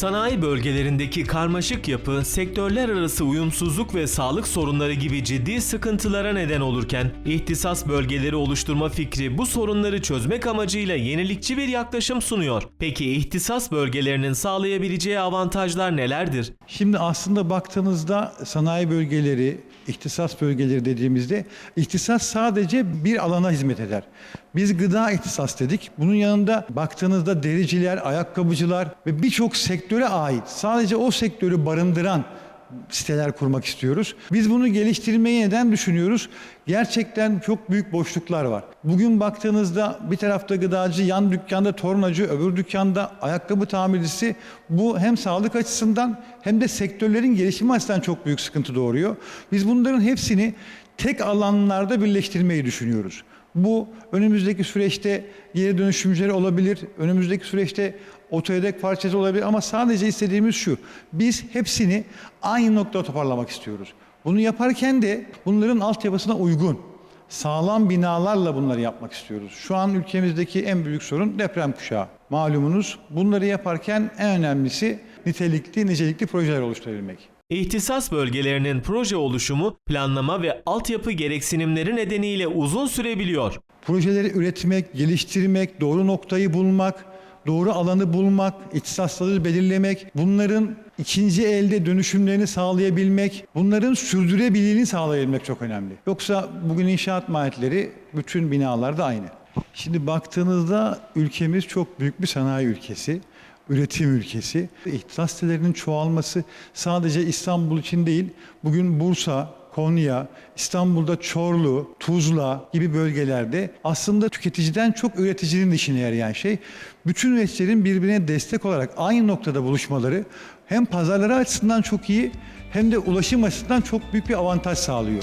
Sanayi bölgelerindeki karmaşık yapı, sektörler arası uyumsuzluk ve sağlık sorunları gibi ciddi sıkıntılara neden olurken, ihtisas bölgeleri oluşturma fikri bu sorunları çözmek amacıyla yenilikçi bir yaklaşım sunuyor. Peki ihtisas bölgelerinin sağlayabileceği avantajlar nelerdir? Şimdi aslında baktığınızda sanayi bölgeleri, ihtisas bölgeleri dediğimizde ihtisas sadece bir alana hizmet eder. Biz gıda ihtisas dedik. Bunun yanında baktığınızda dericiler, ayakkabıcılar ve birçok sektöre ait sadece o sektörü barındıran siteler kurmak istiyoruz. Biz bunu geliştirmeyi neden düşünüyoruz? Gerçekten çok büyük boşluklar var. Bugün baktığınızda bir tarafta gıdacı, yan dükkanda tornacı, öbür dükkanda ayakkabı tamircisi. Bu hem sağlık açısından hem de sektörlerin gelişimi açısından çok büyük sıkıntı doğuruyor. Biz bunların hepsini tek alanlarda birleştirmeyi düşünüyoruz. Bu önümüzdeki süreçte geri dönüşümcüleri olabilir, önümüzdeki süreçte otoyedek parçası olabilir ama sadece istediğimiz şu. Biz hepsini aynı noktada toparlamak istiyoruz. Bunu yaparken de bunların altyapısına uygun, sağlam binalarla bunları yapmak istiyoruz. Şu an ülkemizdeki en büyük sorun deprem kuşağı. Malumunuz bunları yaparken en önemlisi nitelikli, nicelikli projeler oluşturabilmek. İhtisas bölgelerinin proje oluşumu, planlama ve altyapı gereksinimleri nedeniyle uzun sürebiliyor. Projeleri üretmek, geliştirmek, doğru noktayı bulmak, doğru alanı bulmak, ihtisasları belirlemek, bunların ikinci elde dönüşümlerini sağlayabilmek, bunların sürdürülebilirliğini sağlayabilmek çok önemli. Yoksa bugün inşaat maliyetleri bütün binalarda aynı. Şimdi baktığınızda ülkemiz çok büyük bir sanayi ülkesi üretim ülkesi. İhtisas sitelerinin çoğalması sadece İstanbul için değil, bugün Bursa, Konya, İstanbul'da Çorlu, Tuzla gibi bölgelerde aslında tüketiciden çok üreticinin işine yarayan şey. Bütün üreticilerin birbirine destek olarak aynı noktada buluşmaları hem pazarları açısından çok iyi hem de ulaşım açısından çok büyük bir avantaj sağlıyor.